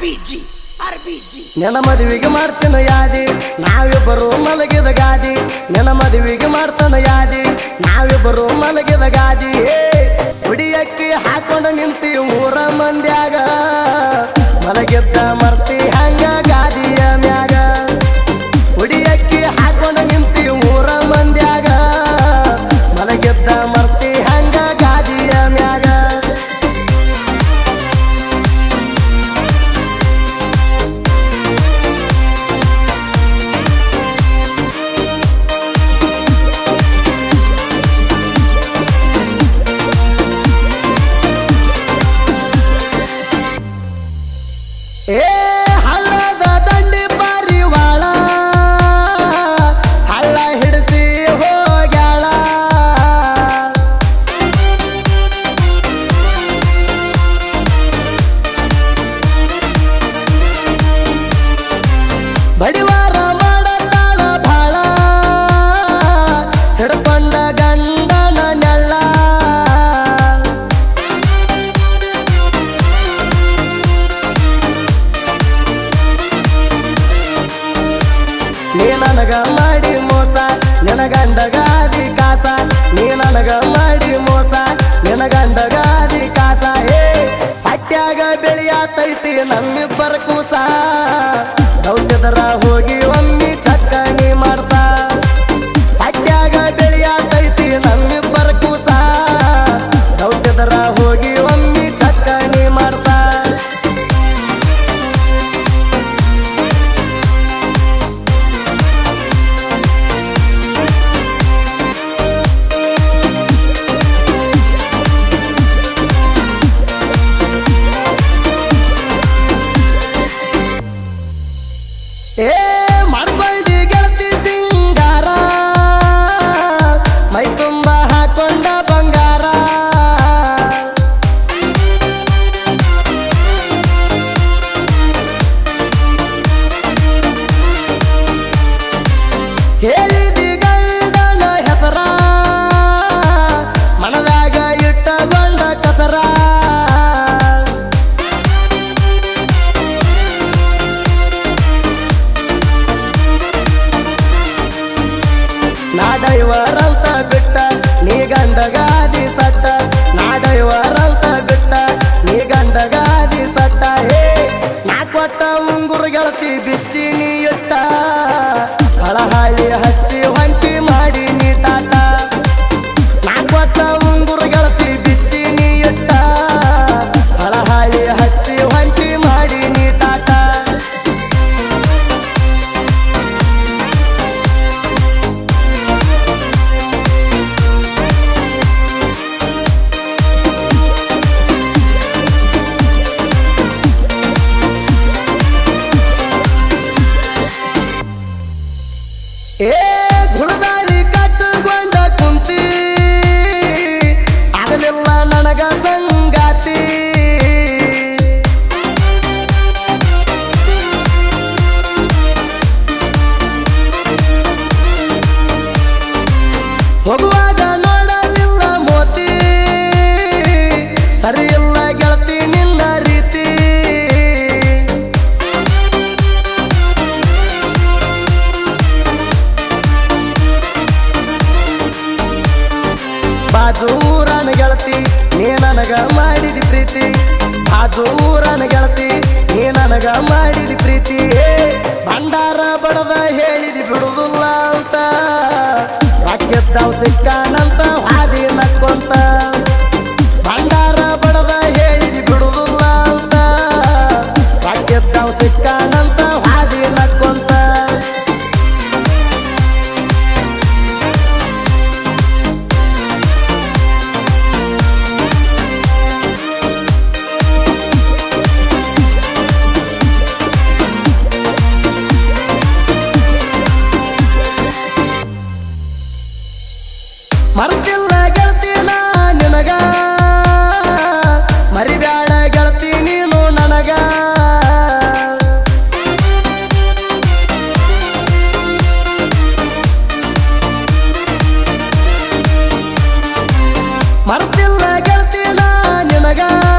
RBG busy ನನ್ನ ಮದುವೆಗೆ ಮಾಡ್ತೇನ ಯಾದಿ. ನಾವಿಬ್ಬರು ಮಲಗಿದ ಗಾದಿ. ನೆನ ಮದುವೆಗೆ ಮಾಡ್ತಾನ ಯಾದಿ. ನಾವಿಬ್ಬರು ಮಲಗಿದ ಗಾದಿ. ಹುಡಿಯಕ್ಕಿ ಹಾಕೊಂಡು ನಿಂತಿ ಊರ ಮಂದ್ಯಾಗ. ನೀ ನನಗ ಮಾಡಿ ಮೋಸ, ನಿನಗಂಡಗಾದಿ ಕಾಸ. ನೀ ನನಗ ಮಾಡಿ ಮೋಸ, ನಿನಗಂಡಗಾದಿ ಕಾಸ. ಏ ಹಟ್ಯಾಗ ಬೆಳೆಯಾತೈತಿ ನಮ್ಮಿಬ್ಬರ ಕೂಸ. ಏ ನಾ ರೌತ ಬಿಟ್ಟ, ನೀ ಗಂಡಗಾದಿ ಸತ್ತ. ನಾ ರೌತ ಬಿಟ್ಟ, ನೀ ಗಂಡಗಾದಿ ಸತ್ತ. ಹೇ ನಾ ಕೊಟ್ಟ ಉಂಗುರು ಗೆಳತಿ ಬಿಚ್ಚಿ ಮಾಡಿದಿ ಪ್ರೀತಿ ಬಾಜೂರನ ಗೆಳತಿ ನೀ ನನಗ ಮಾಡಿದಿ ಪ್ರೀತಿ. ಭಂಡಾರ ಬಡದ ಹೇಳಿದಿ ಬಿಡುದಿಲ್ಲ ಅಂತ ಸಿಕ್ಕಾನಂತ I got.